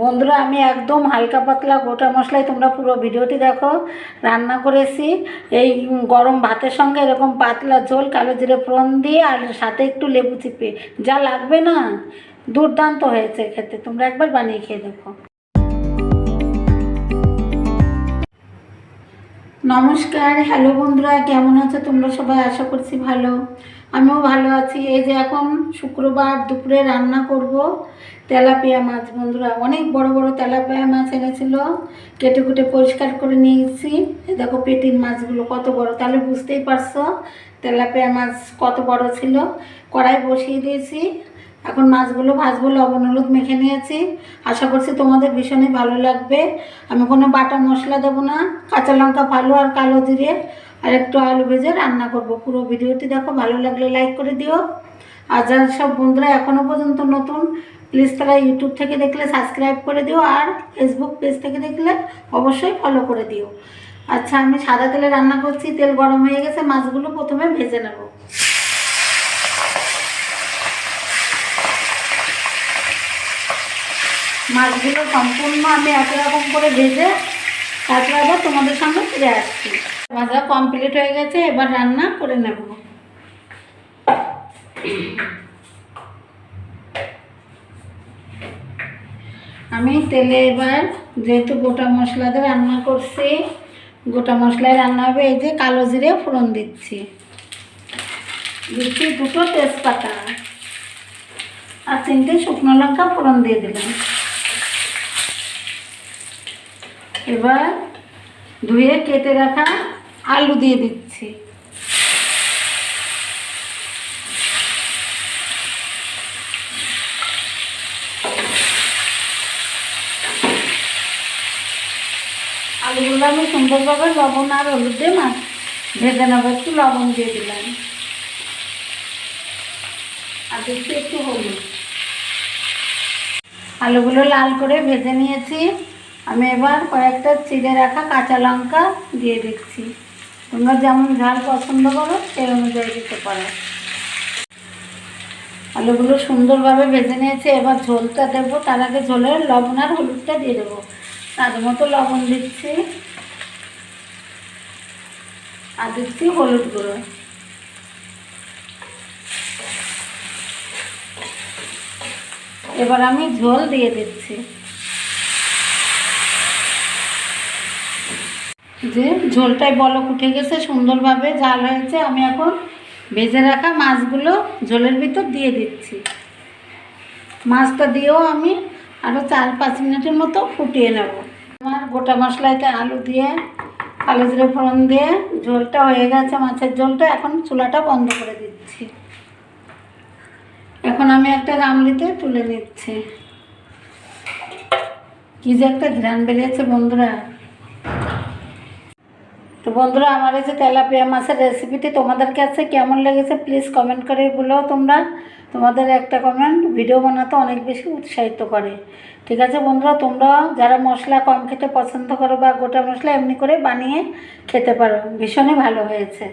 বন্ধুরা, আমি একদম হালকা পাতলা গোটা মশলায় তোমরা পুরো ভিডিওটি দেখো, রান্না করেছি। এই গরম ভাতের সঙ্গে এরকম পাতলা ঝোল, কালো জিরে ফোড়ন দিয়ে আর সাথে একটু লেবু চিপে। যা লাগবে না, দুর্দান্ত হয়েছে খেতে। তোমরা একবার বানিয়ে খেয়ে দেখো। নমস্কার, হ্যালো বন্ধুরা, কেমন আছো? তোমরা সবাই আশা করছি ভালো। আমিও ভালো আছি। এই যে এখন শুক্রবার, দুপুরে রান্না করব। তেলাপিয়া মাছ বন্ধুরা, অনেক বড় বড় তেলাপিয়া মাছ এনেছিল। কেটে কুটে পরিষ্কার করে নিয়েছি। দেখো পেটির মাছগুলো কত বড়। তাহলে বুঝতেই পারছ তেলাপিয়া মাছ কত বড় ছিল। কড়াই বসিয়ে দিয়েছি। এখন মাছগুলো ভাজবো লবণ, হলুদ মেখে নিয়েছি। আশা করছি তোমাদের ভীষণই ভালো লাগবে। আমি কোনো বাটা মশলা দেবো না, কাঁচা লঙ্কা ভালো আর কালো জিরে, আর একটু আলু ভেজে রান্না করব। পুরো ভিডিওটি দেখো, ভালো লাগলে লাইক করে দিও। আর যারা সব বন্ধুরা এখনও পর্যন্ত নতুন প্লিজ তারা ইউটিউব থেকে দেখলে সাবস্ক্রাইব করে দিও, আর ফেসবুক পেজ থেকে দেখলে অবশ্যই ফলো করে দিও। আচ্ছা আমি সাদা তেলে রান্না করছি, তেল গরম হয়ে গেছে, মাছগুলো প্রথমে ভেজে নেব। মাছগুলো সম্পূর্ণ আমি একই রকম করে ভেজে তারপরে আবার তোমাদের সঙ্গে ফিরে আসছি। ভাজা কমপ্লিট হয়ে গেছে, এবার রান্না করে নেব। আমি তেলে এবার যেহেতু গোটা মশলা দিয়ে রান্না করছি, গোটা মশলায় রান্না হবে এই যে কালো জিরে ফোড়ন দিচ্ছি। দিচ্ছি দুটো তেজপাতা আর তিনটে শুকনো লঙ্কা ফোড়ন দিয়ে দিলাম। এবার ধুয়ে কেটে রাখা আলু দিয়ে দিচ্ছি। আলুগুলো আমি সুন্দরভাবে লবণ আর হলুদ দিয়ে মাছ ভেজে নেব, একটু লবণ দিয়ে দিলাম। আর দিচ্ছি একটু হলুদ। আলুগুলো লাল করে ভেজে নিয়েছি। আমি এবার কয়েকটা চিড়ে রাখা কাঁচা লঙ্কা দিয়ে দিচ্ছি। তোমরা যেমন ঝাল পছন্দ করো, সেই অনুযায়ী দিতে পারো। আলুগুলো সুন্দরভাবে ভেজে নিয়েছি। এবার ঝোলটা দেবো। তার আগে ঝোলের লবণ আর হলুদটা দিয়ে দেবো। তার মতো লবণ দিচ্ছি। আর দিচ্ছি হলুদ গুঁড়ো। এবার আমি ঝোল দিয়ে দিচ্ছি। যে ঝোলটাই বলক উঠে গেছে, সুন্দরভাবে জাল হয়েছে, আমি এখন ভেজে রাখা মাছগুলো ঝোলের ভিতর দিয়ে দিচ্ছি। মাছটা দিয়েও আমি আরও চার পাঁচ মিনিটের মতো ফুটিয়ে নেব। আমার গোটা মশলাতে আলু দিয়ে কালো জিরে ফোড়ন দিয়ে ঝোলটা হয়ে গেছে, মাছের ঝোলটা এখন চুলাটা বন্ধ করে দিচ্ছি। এখন আমি একটা গামলিতে তুলে নিচ্ছি। কী যে একটা ঘ্রাণ বেরিয়েছে বন্ধুরা। তো বন্ধুরা, আমার এই যে তেলাপিয়া মাছের রেসিপিটি তোমাদের কাছে কেমন লেগেছে প্লিজ কমেন্ট করে বলো তোমরা। তোমাদের একটা কমেন্ট ভিডিও বানাতে অনেক বেশি উৎসাহিত করে। ঠিক আছে বন্ধুরা, তোমরা যারা মশলা কম খেতে পছন্দ করো বা গোটা মশলা এমনি করে বানিয়ে খেতে পারো, ভীষণই ভালো হয়েছে।